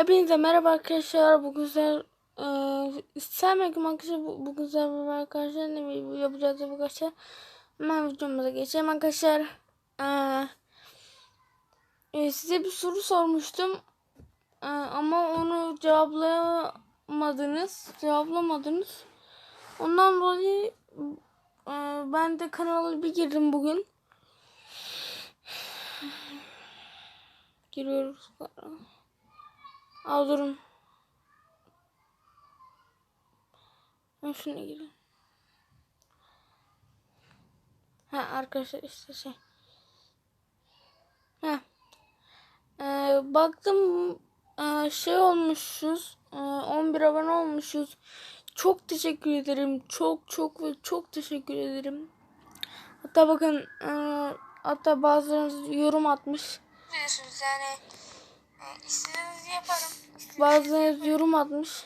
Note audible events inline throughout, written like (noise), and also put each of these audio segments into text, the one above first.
Hepinize merhaba arkadaşlar. Bu güzel e, sevmedim arkadaşlar. Bu, bu güzel bir arkadaşlar. Ne bir yapacağız arkadaşlar. Hemen videomuza geçelim arkadaşlar. E, e, size bir soru sormuştum. E, ama onu cevaplayamadınız. Cevaplamadınız. Ondan dolayı e, ben de kanala bir girdim bugün. Giriyoruz. Al durun. Ben şuna gireyim. Ha arkadaşlar işte şey. Ha. Ee, baktım ee, şey olmuşuz. Ee, 11 abone olmuşuz. Çok teşekkür ederim. Çok çok ve çok teşekkür ederim. Hatta bakın ee, hatta bazılarınız yorum atmış. yani e, istediğinizi yaparım. Bazılarınız yorum atmış.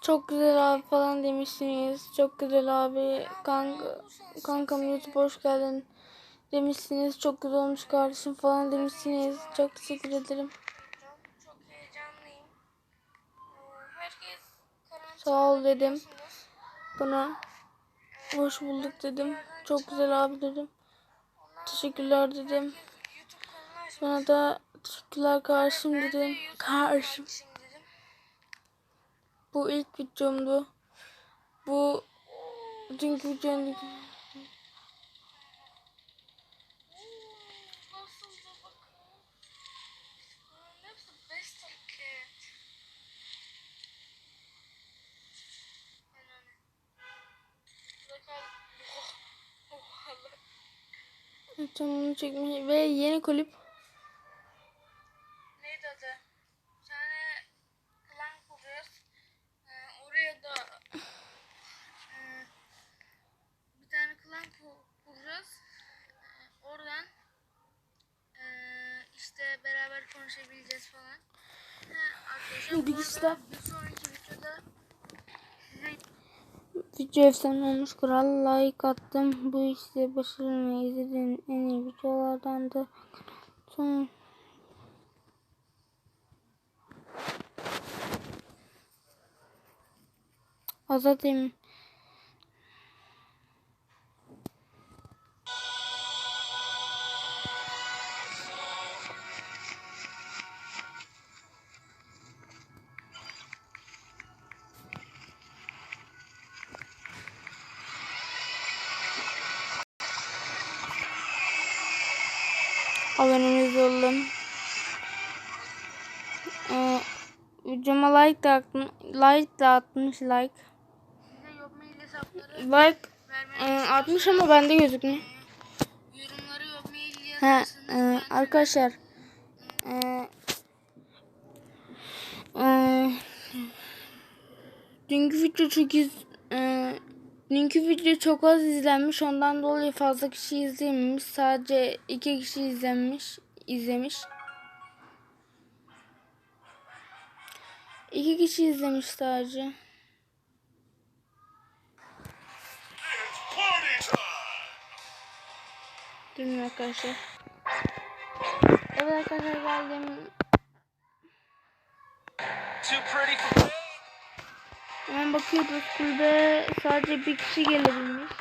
Çok güzel abi falan demişsiniz. Çok güzel abi. Kanka, kankam YouTube hoş geldin demişsiniz. Çok güzel olmuş kardeşim falan demişsiniz. Çok teşekkür ederim. E, karantina Sağ ol dedim. Buna hoş bulduk dedim. Çok güzel abi dedim. Teşekkürler dedim. Bana da teşekkürler dedim. Kardeşim. için dedim. Bu ilk videomdu. Bu dünkü videomdu. Tamam çekmiş ve yeni klip. Neydi adı? Bir tane klan kuruyoruz. Ee, oraya da ee, bir tane klan ku- kuracağız. Ee, oradan ee, işte beraber konuşabileceğiz falan. Ha, arkadaşlar Bilgisayar. bir sonraki videoda size Video efsane olmuş kral like attım. Bu işte başarılı izlediğin en iyi videolardan da son Azat Emin. Abonemiz olalım. Ee, videoma like de attım. Like de atmış like. Like e, atmış ama bende gözükmüyor. Ha, e, arkadaşlar. E, e, dünkü video çok iz, e, dünkü video çok az izlenmiş. Ondan dolayı fazla kişi izlememiş. Sadece iki kişi izlenmiş, izlemiş. İki kişi izlemiş sadece. Durun arkadaşlar. Evet arkadaşlar geldim. Too pretty for. Hemen bakıyoruz kulübe sadece bir kişi gelebilmiş.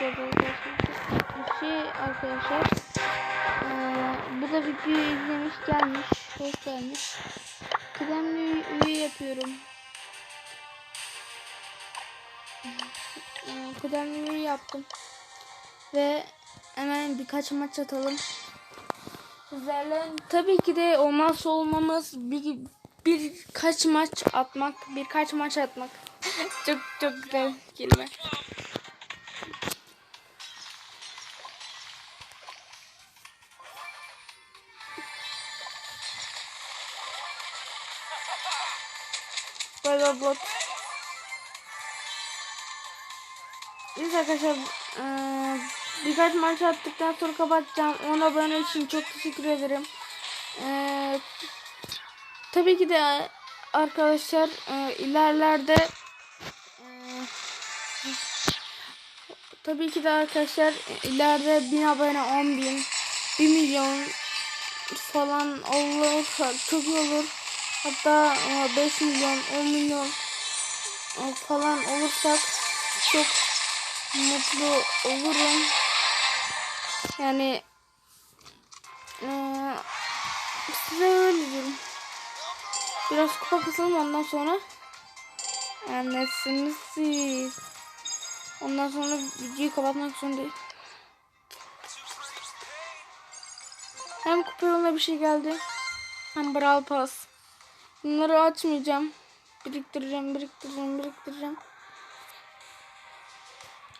Bir kişi arkadaşlar. Ee, bu da videoyu izlemiş gelmiş. Hoş gelmiş. Kıdemli üye yapıyorum. Ee, kıdemli üye yaptım. Ve hemen birkaç maç atalım. Sizlerle tabii ki de olmazsa olmamız bir birkaç maç atmak, birkaç maç atmak. (laughs) çok çok güzel kelime. Bay bot. Biz arkadaşlar eee, birkaç maç attıktan sonra kapatacağım. 10 abone için çok teşekkür ederim. Eee tabii ki de arkadaşlar eee, ilerlerde eee, tabii ki de arkadaşlar ileride 1000 abone 10 bin 1 milyon falan olursa çok olur. Hatta e, 5 milyon 10 milyon e, falan olursak çok mutlu olurum. Yani e, size öyle diyorum. Biraz kupa kısalım ondan sonra anlarsınız siz. Ondan sonra videoyu kapatmak zorundayım. Hem kupa yoluna bir şey geldi. Hem Brawl Pass. Bunları açmayacağım. Biriktireceğim, biriktireceğim, biriktireceğim.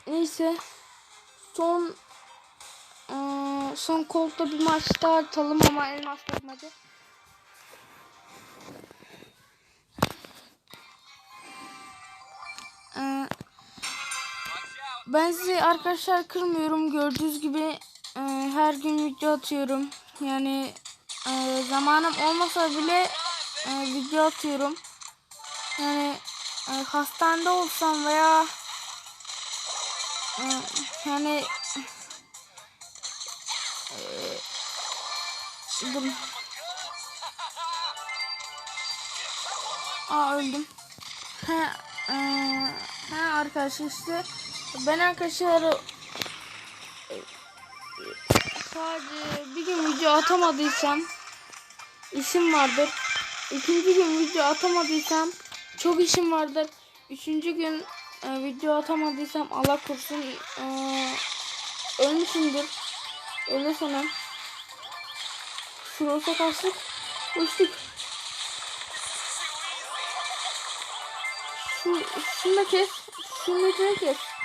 Neyse. Son eee, son kolda bir maç daha atalım ama elmas takmadı. Ben sizi arkadaşlar kırmıyorum. Gördüğünüz gibi e, her gün video atıyorum. Yani e, zamanım olmasa bile e, video atıyorum. Yani e, hastanede olsam veya e, yani e, dur. Aa öldüm. Ha, e, ha arkadaşlar işte ben arkadaşlar sadece bir gün video atamadıysam işim vardır. İkinci gün video atamadıysam çok işim vardır. Üçüncü gün e, video atamadıysam Allah korusun e, ölmüşümdür. Öyle sanırım. Şurası kaçtık. Uçtuk. Şu, şunu da kes. Şunu da kes.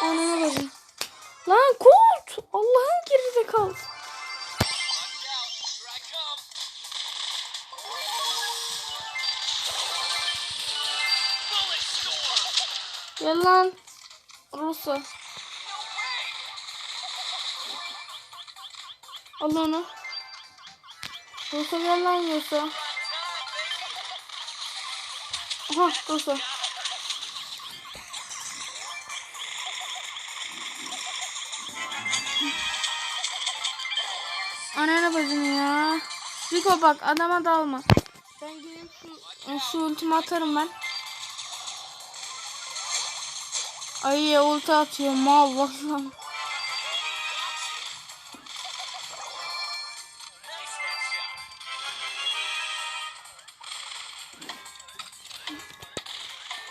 Anana bakayım. Lan Colt! Allah'ın. Bullet storm. Gel lan. Rusa. Al onu. Rusa gel lan Rusa. Aha Rusa. Anana bacını ya. Rico bak adama dalma. Ben gelip şu, şu ultimi atarım ben. Ay ulti atıyor mal bak lan. Nice headshot.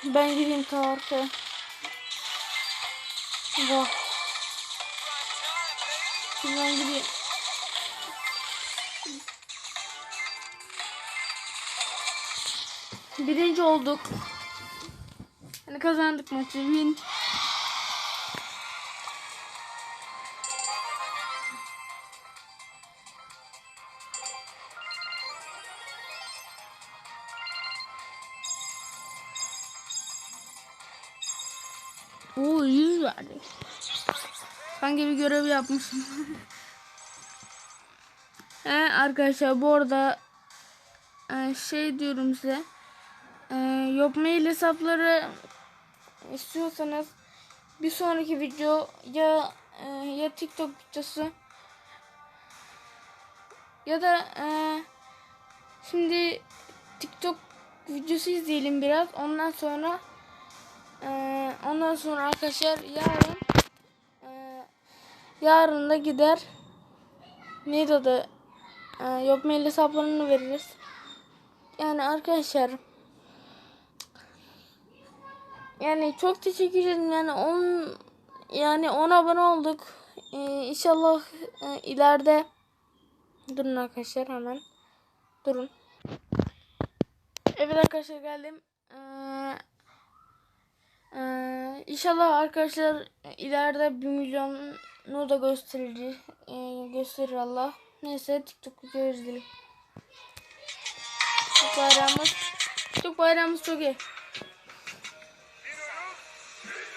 Ben gideyim ta arkaya. Bak. Ben gideyim. Birinci olduk. Yani kazandık maçı. Win. Oo 100 verdi. Sanki bir görev yapmışım. (laughs) He arkadaşlar bu arada e, şey diyorum size. E, yok mail hesapları istiyorsanız bir sonraki video ya e, ya TikTok videosu ya da e, şimdi TikTok videosu izleyelim biraz. Ondan sonra ee, ondan sonra arkadaşlar yarın e, yarın da gider neydi adı e, yok mail hesaplarını veririz. Yani arkadaşlar yani çok teşekkür ederim yani 10 yani 10 abone olduk. Ee, inşallah e, ileride durun arkadaşlar hemen durun. Evet arkadaşlar geldim. Ee, ee, inşallah arkadaşlar ileride 1 milyonu da gösterir, ee, gösterir Allah. Neyse TikTok video izleyelim. TikTok bayrağımız, TikTok bayrağımız çok iyi.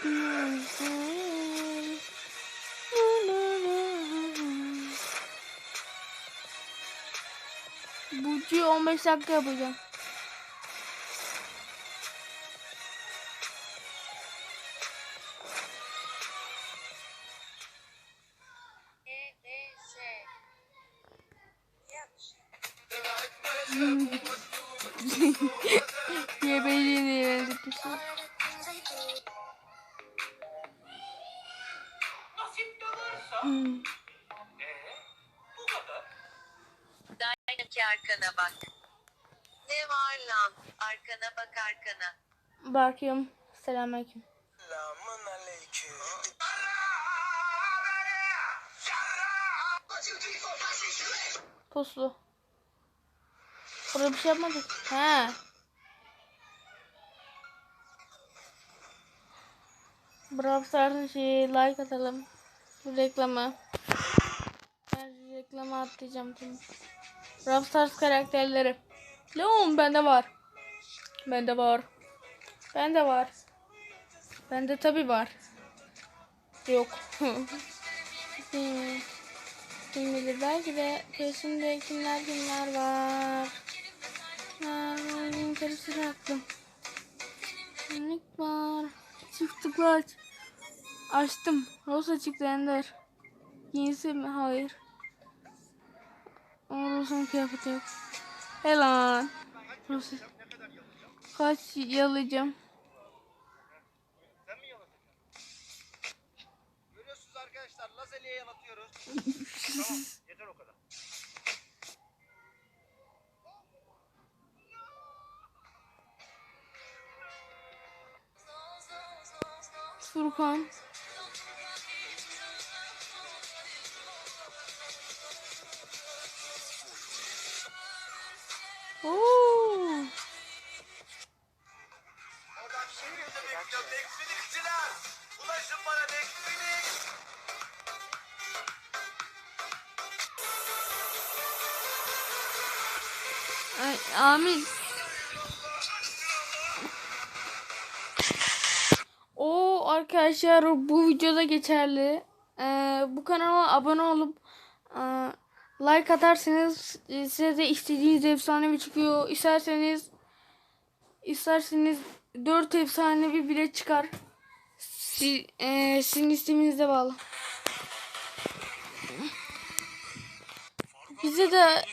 Bu diyor 15 dakika yapacağım. (laughs) Gebeliğini. Hmm. Dayanaki arkana bak. Ne var lan? Arkana bak arkana. Bakıyorum. Selamünaleyküm. Selamun aleyküm. Puslu. Burada bir şey yapmadık. He. Brawl Stars'ın şeyi like atalım. Reklama. Ben reklama atlayacağım şimdi. Brawl Stars karakterleri. Leon bende var. Bende var. Bende var. Bende tabi var. Yok. Hmm. (laughs) Kim bilir belki de peşinde kimler kimler var. Nerede karışır aklım. Minik var. Çift tıklaç. Açtım. Rosa çıktı Ender. Giysi mi? Hayır. Ama Rosa'nın kıyafeti yok. Helan. Rosa. Kaç yalayacağım. Sen mi yalatacaksın? Görüyorsunuz arkadaşlar Lazeli'ye yalatıyoruz. (laughs) tamam yeter o kadar. Furkan. Bekliyor beklinikçiler. Ulaşın bana beklinik. Ay, amin. O arkadaşlar bu videoda geçerli. Ee, bu kanala abone olup e, like atarsanız size de istediğiniz efsanevi çıkıyor. İsterseniz isterseniz 4 efsanevi bile çıkar. Si, e, sizin isteğinize bağlı. Bize de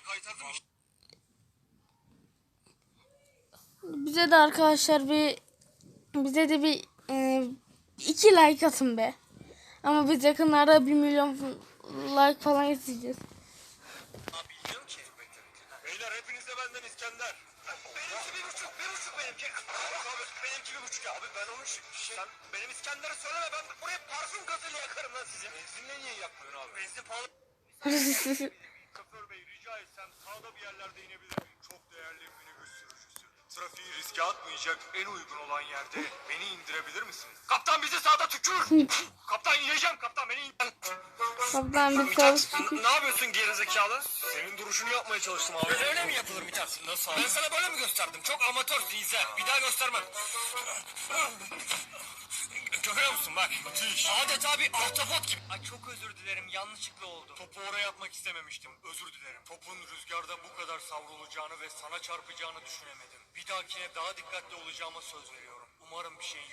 bize de arkadaşlar bir bize de bir e, iki like atın be. Ama biz yakınlarda bir milyon like falan isteyeceğiz. Beyler hepinize benden İskender. Benimki bir buçuk, bir buçuk benimki. Yok abi, benimki bir buçuk abi. Ben onu şey... Sen benim İskender'i söyleme, ben buraya parfüm gazıyla yakarım lan sizi. Benzinle niye yakmıyorsun abi? Benzin pahalı. Şoför bey rica etsem sağda bir yerlerde inebilir miyim? Çok değerli minibüs sürücüsü. Trafiği riske atmayacak en uygun olan yerde beni indirebilir misiniz? Kaptan bizi sağda tükür. kaptan ineceğim kaptan beni indir. Kaptan bir n- ne yapıyorsun gerizekalı? Duruşunu yapmaya çalıştım abi. Öyle mi yapılır Mithat? Nasıl abi? Ben sana böyle mi gösterdim? Çok amatörsün izle. Bir daha göstermem. Görüyor musun bak? Müthiş. Adeta bir ahtapot gibi. Ay çok özür dilerim yanlışlıkla oldu. Topu oraya atmak istememiştim. Özür dilerim. Topun rüzgarda bu kadar savrulacağını ve sana çarpacağını düşünemedim. Bir dahakine daha dikkatli olacağıma söz veriyorum. Umarım bir. Aa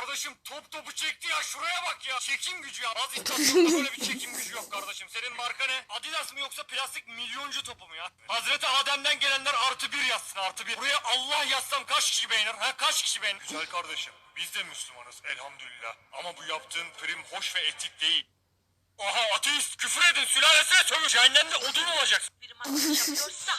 kardeşim top topu çekti ya şuraya bak ya. Çekim gücü ya. Az istasyonda böyle bir çekim gücü yok kardeşim. Senin marka ne? Adidas mı yoksa plastik milyoncu topu mu ya? Hazreti Adem'den gelenler artı bir yazsın artı bir. Buraya Allah yazsam kaç kişi beğenir? Ha kaç kişi beğenir? Güzel kardeşim. Biz de Müslümanız elhamdülillah. Ama bu yaptığın prim hoş ve etik değil. Aha ateist küfür edin sülalesine sövün. Cehennemde odun olacaksın. Bir maç yapıyorsun.